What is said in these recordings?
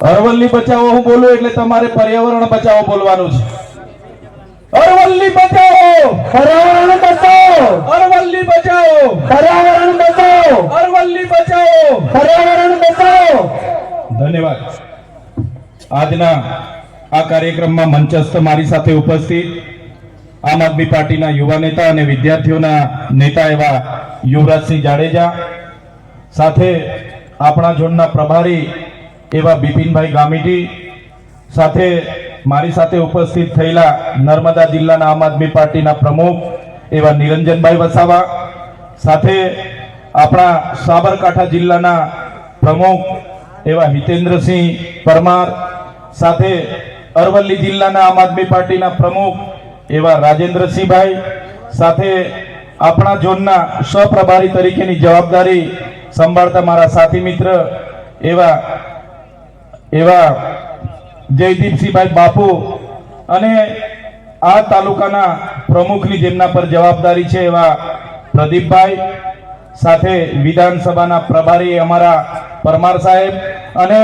અરવલ્લી બચાવો હું બોલું એટલે તમારે પર્યાવરણ બચાવો બોલવાનું છે. અરવલ્લી બચાવો! પર્યાવરણ બચાવો! અરવલ્લી બચાવો! પર્યાવરણ બચાવો! અરવલ્લી બચાવો! પર્યાવરણ બચાવો! ધન્યવાદ. આજના આ કાર્યક્રમમાં મંચસ્થ મારી સાથે ઉપસ્થિત આમ આદમી પાર્ટીના યુવા નેતા અને વિદ્યાર્થીઓના નેતા એવા યુવરાજસિંહ જાડેજા સાથે આપણા ઝોનના પ્રભારી એવા બિપિનભાઈ ગામીટી સાથે મારી સાથે ઉપસ્થિત થયેલા નર્મદા જિલ્લાના આમ આદમી પાર્ટીના પ્રમુખ એવા નિરંજનભાઈ વસાવા સાથે આપણા સાબરકાંઠા જિલ્લાના પ્રમુખ એવા હિતેન્દ્રસિંહ પરમાર સાથે અરવલ્લી જિલ્લાના આમ આદમી પાર્ટીના પ્રમુખ એવા રાજેન્દ્રસિંહભાઈ સાથે આપણા ઝોનના સહપ્રભારી તરીકેની જવાબદારી સંભાળતા મારા સાથી મિત્ર એવા એવા જયદીપસિંહભાઈ બાપુ અને આ તાલુકાના પ્રમુખની જેમના પર જવાબદારી છે એવા પ્રદીપભાઈ સાથે વિધાનસભાના પ્રભારી અમારા પરમાર સાહેબ અને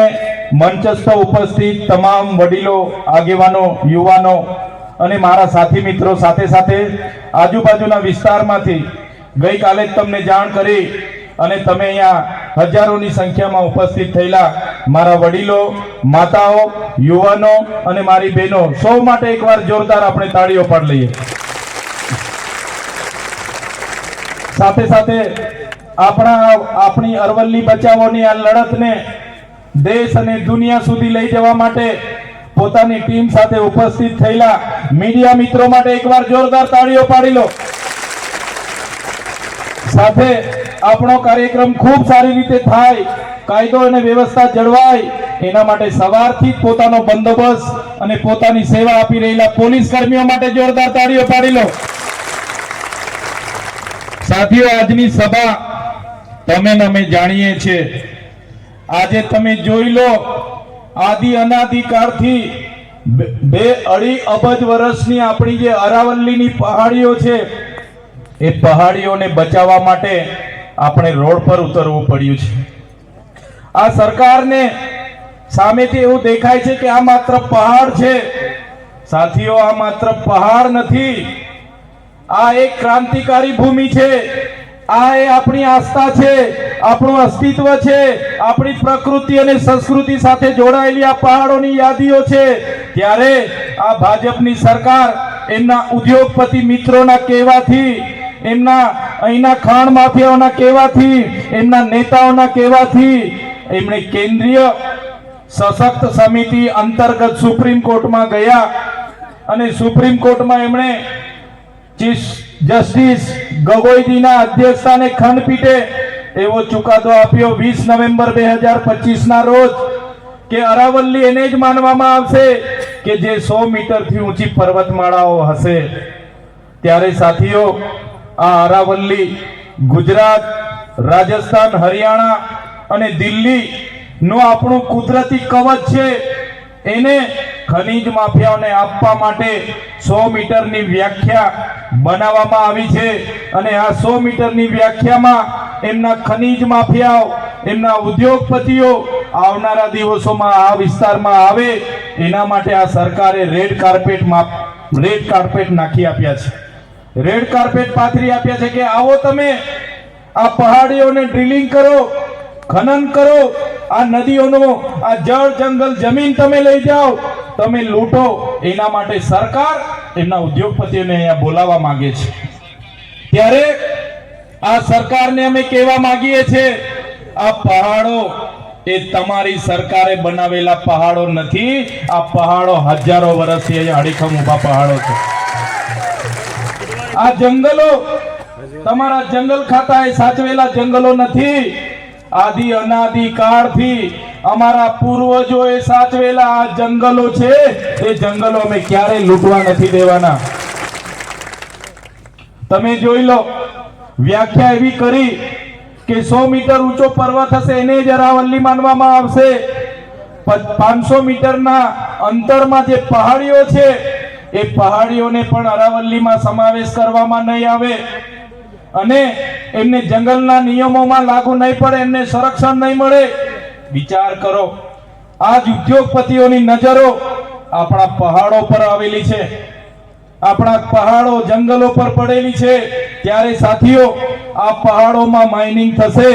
મંચસ્થ ઉપસ્થિત તમામ વડીલો, આગેવાનો, યુવાનો અને મારા સાથી મિત્રો સાથે સાથે આજુબાજુના વિસ્તારમાંથી ગઈકાલે જ તમને જાણ કરી અને તમે અહીંયા હજારોની સંખ્યામાં ઉપસ્થિત થયેલા મારા વડીલો, માતાઓ, યુવાનો અને મારી બહેનો, સૌ માટે એકવાર જોરદાર આપણે તાળીઓ પાડ લઈએ. સાથે સાથે આપણા, આપણી અરવલ્લી બચાવોની આ લડતને દેશ અને દુનિયા સુધી લઈ જવા માટે પોતાની ટીમ સાથે ઉપસ્થિત થયેલા મીડિયા મિત્રો માટે એકવાર જોરદાર તાળીઓ પાડી લો. સાથે આપણો કાર્યક્રમ ખૂબ સારી રીતે થાય, કાયદો અને વ્યવસ્થા જળવાય, એના માટે સવારથી પોતાનો બંદોબસ્ત અને પોતાની સેવા આપી રહેલા પોલીસ કર્મીઓ માટે જોરદાર તાળીઓ પાડી લો. સાથીઓ, આજની સભા તમે અમે જાણીએ છીએ. આજે તમે જોઈ લો, આદિ અનાદિ કાળથી બે બે અઢી અબજ વર્ષની આપણી જે અરાવલ્લીની પહાડીઓ છે, એ પહાડીઓને બચાવવા માટે આપણે રોડ પર ઉતરવું પડ્યું છે. આ સરકારને સામેથી એવું દેખાય છે કે આ માત્ર પહાડ છે. સાથીઓ, આ માત્ર પહાડ નથી. આ એક ક્રાંતિકારી ભૂમિ છે. આ એ આપણી આસ્થા છે, આપણું અસ્તિત્વ છે, આપણી પ્રકૃતિ અને સંસ્કૃતિ સાથે જોડાયેલી આ પહાડોની યાદીઓ છે. ત્યારે આ ભાજપની સરકાર એમના ઉદ્યોગપતિ મિત્રોના કહેવાથી એમના અહીંના ખાણ માફિયાઓના કહેવાથી, એમના નેતાઓના કહેવાથી એમણે કેન્દ્રીય સશક્ત સમિતિ અંતર્ગત સુપ્રીમ કોર્ટમાં ગયા અને સુપ્રીમ કોર્ટમાં એમણે ચીફ જસ્ટિસ ગગોઈજીના અધ્યક્ષતાને ખંડપીઠે એવો ચુકાદો આપ્યો વીસ નવેમ્બર બે હજાર પચીસના રોજ કે અરાવલ્લી એને જ માનવામાં આવશે કે જે સો મીટરથી ઊંચી પર્વતમાળાઓ હશે. ત્યારે સાથીઓ આ અરાવલ્લી, ગુજરાત, રાજસ્થાન, હરિયાણા અને દિલ્હી નું આપણું કુદરતી કવચ છે. એને ખનીજ માફિયાઓને આપવા માટે સો મીટરની વ્યાખ્યા બનાવવામાં આવી છે અને આ સો મીટરની વ્યાખ્યામાં એમના ખનીજ માફિયાઓ, એમના ઉદ્યોગપતિઓ આવનારા દિવસોમાં આ વિસ્તારમાં આવે. એના માટે આ સરકારે રેડ કાર્પેટ રેડ કાર્પેટ નાખી આપ્યા છે. રેડ કાર્પેટ પાથરી આપ્યા છે કે આવો તમે. આ પહાડીઓને ડ્રિલિંગ કરો, ખનન કરો, આ નદીઓનો, આ જળ જંગલ જમીન તમે લઈ જાઓ, તમે લૂંટો. એના માટે સરકાર એમના ઉદ્યોગપતિઓને અહીંયા બોલાવવા માંગે છે. ત્યારે આ સરકારને અમે કહેવા માંગીએ છીએ, આ પહાડો, એ તમારી સરકારે બનાવેલા પહાડો નથી. આ પહાડો હજારો વર્ષથી અહીંયા અડીખમ ઊભા પહાડો છે. આ જંગલો તમારા જંગલ ખાતાએ સાચવેલા જંગલો નથી. આદિ અનાદિ કાળથી અમારા પૂર્વજોએ સાચવેલા આ જંગલો છે. એ જંગલો અમે ક્યારેય લૂંટવા નથી દેવાના. તમે જોઈ લો, વ્યાખ્યા એવી કરી કે સો મીટર ઊંચો પર્વત હશે એને જ અરાવલ્લી માનવામાં આવશે. પાંચસો મીટરના અંતરમાં જે પહાડીઓ છે એ પહાડીઓને પણ અરાવલ્લીમાં સમાવેશ કરવામાં નહીં આવે. અને એમને જંગલના નિયમોમાં લાગુ નહીં પડે, એમને સંરક્ષણ નહીં મળે. વિચાર કરો, આજ ઉદ્યોગપતિઓની નજરો આપણા પહાડો પર આવેલી છે. આપણા પહાડો જંગલો પર પડેલી છે. ત્યારે સાથીઓ, આ પહાડોમાં માઇનિંગ થશે,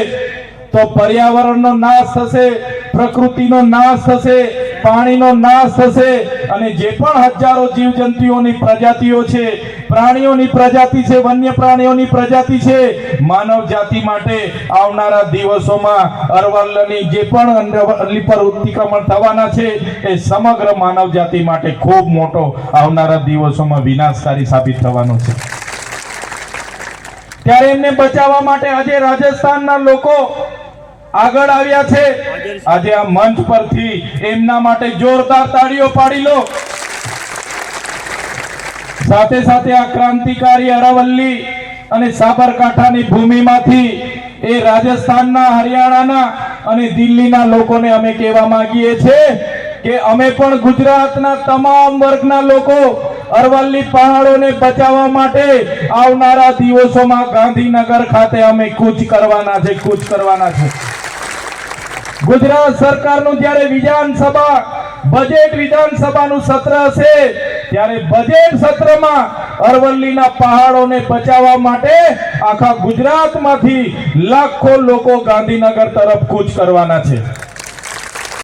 તો પર્યાવરણનો નાશ થશે, પ્રકૃતિનો નાશ થશે પાણીનો નાશ થશે અને જે પણ હજારો જીવજંતુઓની પ્રજાતિઓ છે, પ્રાણીઓની પ્રજાતિ છે, વન્ય પ્રાણીઓની પ્રજાતિ છે, માનવ જાતિ માટે આવનારા દિવસોમાં અરવલ્લની જે પણ પર અતિક્રમણ થવાના છે, એ સમગ્ર માનવ જાતિ માટે ખૂબ મોટો આવનારા દિવસોમાં વિનાશકારી સાબિત થવાનો છે. ત્યારે એમને બચાવવા માટે આજે રાજસ્થાનના લોકો આગળ આવ્યા છે. આજે આ મંચ પરથી એમના માટે જોરદાર તાળીઓ પાડી લો. સાથે સાથે આ ક્રાંતિકારી અરવલ્લી અને સાબરકાંઠાની ભૂમિમાંથી એ રાજસ્થાનના હરિયાણાના અને દિલ્હીના લોકોને અમે કહેવા માંગીએ છીએ કે અમે પણ ગુજરાતના તમામ વર્ગના લોકો અરવલ્લી પહાડોને બચાવવા માટે આવનારા દિવસોમાં ગાંધીનગર ખાતે અમે કૂચ કરવાના છે કૂચ કરવાના છે. ગુજરાત સરકારનું જ્યારે વિધાનસભા, બજેટ વિધાનસભાનું સત્ર હશે, ત્યારે બજેટ સત્રમાં અરવલ્લીના પહાડોને બચાવવા માટે આખા ગુજરાતમાંથી લાખો લોકો ગાંધીનગર તરફ કૂચ કરવાના છે.